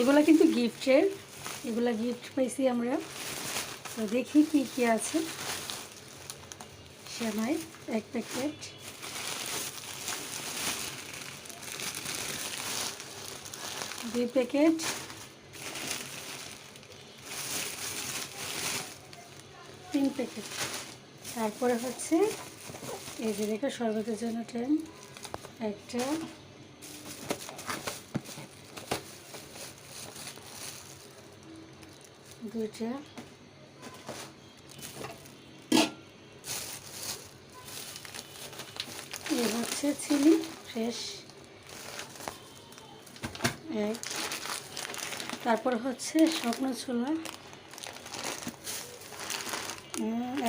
এগুলা কিন্তু গিফটের, এগুলা গিফট পাইছি আমরা। তো দেখি কি কি আছে। শ্যামাই এক প্যাকেট। দুই প্যাকেট। তিন প্যাকেট। তারপরে হচ্ছে এই যে দেখো শরবতের জন্য ট্রেন একটা। দুইটা এ হচ্ছে চিনি ফ্রেশ তারপর হচ্ছে স্বপ্ন ছোলা।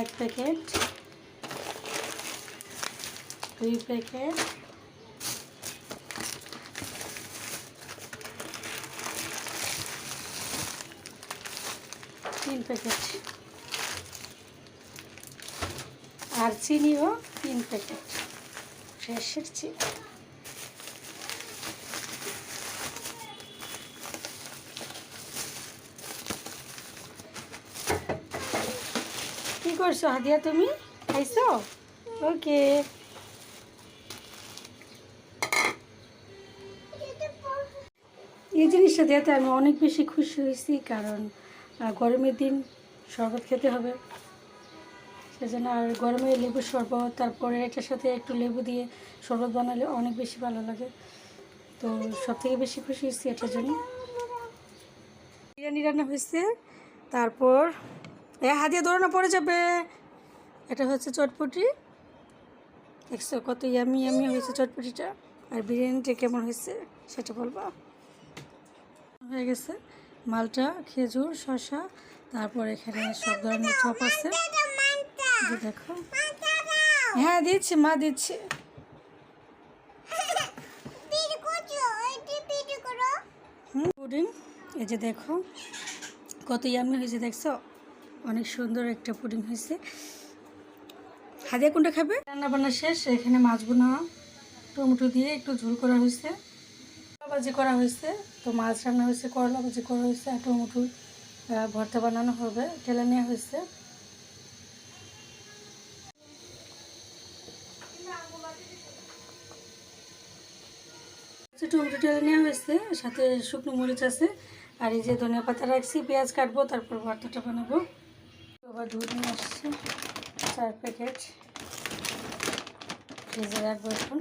এক প্যাকেট। দুই প্যাকেট। তিন প্যাকেট। আর চিনিও তিন প্যাকেট। ফ্রেশের চিনি। কি করছ, হাদিয়া তুমি? খাইছো? ওকে। এই জিনিসটা দেওয়াতে আমি অনেক বেশি খুশি হয়েছি, কারণ গরমের দিন শরবত খেতে হবে। সেজন্য আর গরমে লেবুর শরবত, তারপরে এটার সাথে একটু লেবু দিয়ে শরবত বানালে অনেক বেশি ভালো লাগে। তো সব থেকে বেশি খুশি হয়েছি এটার জন্য। বিরিয়ানি রান্না হয়েছে, তারপর এ হাতিয়ে দৌড়ানো পড়ে যাবে। এটা হচ্ছে চটপটি। দেখছ কত ইয়ামি ইয়ামি হয়েছে চটপটিটা। আর বিরিয়ানিটা কেমন হয়েছে সেটা বলব। হয়ে গেছে। মালটা, খেজুর, শসা, তারপর এখানে সব ধরনের চপ আছে। দেখো। হ্যাঁ দিচ্ছি, মা দিচ্ছি। পুডিং। এই যে দেখো, কত ইয়ামি হয়েছে, দেখছ? অনেক সুন্দর একটা পুডিং হয়েছে। হাদিয়া কোনটা খাবে? রান্না বান্না শেষ, এখানে মাছ টমেটো দিয়ে একটু ঝোল করা হয়েছে। ভাজি করা হয়েছে, তো মাছ রান্না হয়েছে, করলা ভাজি করা হয়েছে আর টমেটোর ভর্তা বানানো হবে টেলে নেওয়া হয়েছে। টমেটো টেলে নেওয়া হয়েছে, সাথে শুকনো মরিচ আছে, আর এই যে ধনিয়া পাতা রাখছি, পেঁয়াজ কাটবো, তারপর ভর্তাটা বানাবো। আবার দুধ নিয়ে আসছে, চার প্যাকেট। ফ্রিজে রাখব এখন।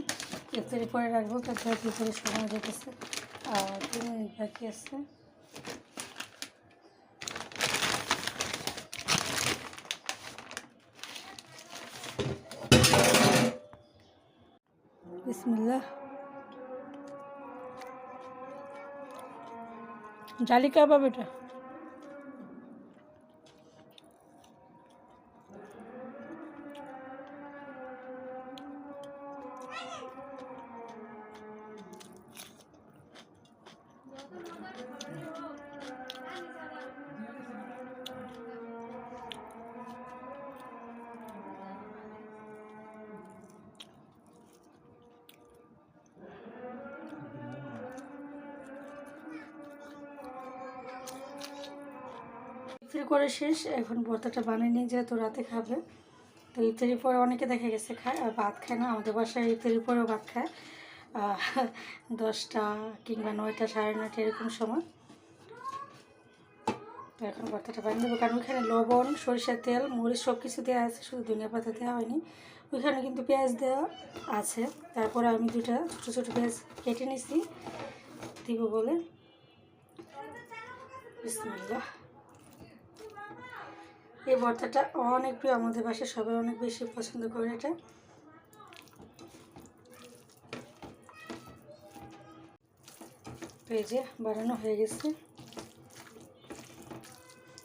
ইফতারি পরে রাখব তারপরে ভিতরে সময় যেতেছে আর তিন বাকি আছে। বিসমিল্লাহ। জালি কাবাব ইফতারি করে শেষ, এখন ভর্তাটা বানিয়ে নিয়ে যেহেতু রাতে খাবে। তো ইফতারির পরে অনেকে দেখা গেছে খায়, আর ভাত খায় না, আমাদের বাসায় ইফতারির পরেও ভাত খায়। দশটা কিংবা নয়টা, সাড়ে নয়টা এরকম সময়। তো এখন ভর্তাটা বানিয়ে দেবো কারণ ওইখানে লবণ, সরিষার তেল, মরিচ সব কিছু দেওয়া আছে, শুধু ধনিয়া পাতা দেওয়া হয়নি। ওইখানে কিন্তু পেঁয়াজ দেওয়া আছে, তারপরে আমি দুটা ছোটো ছোটো পেঁয়াজ কেটে নিছি, দিব বলে। বিসমিল্লাহ। এই ভর্তাটা অনেক প্রিয় আমাদের বাসায়, সবাই অনেক বেশি পছন্দ করে এটা। যে বানানো হয়ে গেছে।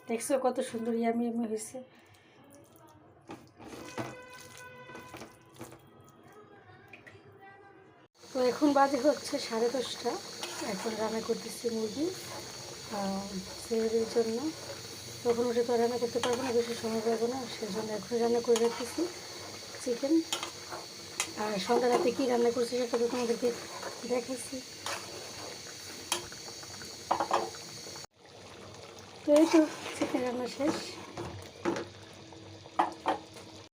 দেখছ কত সুন্দর, ইয়ামি ইয়ামি হয়েছে। তো এখন বাজে হচ্ছে সাড়ে দশটা। এখন রান্না করতেছি মুরগি জন্য। তখন ওটা তো রান্না করতে পারব না, বেশি সময় পাবো না, সেজন্য এখন রান্না করে রাখতেছি চিকেন আর সন্ধ্যা রাতে কী রান্না করছি সেটা তো তোমাদেরকে দেখাচ্ছি। তো এই তো চিকেন রান্না শেষ।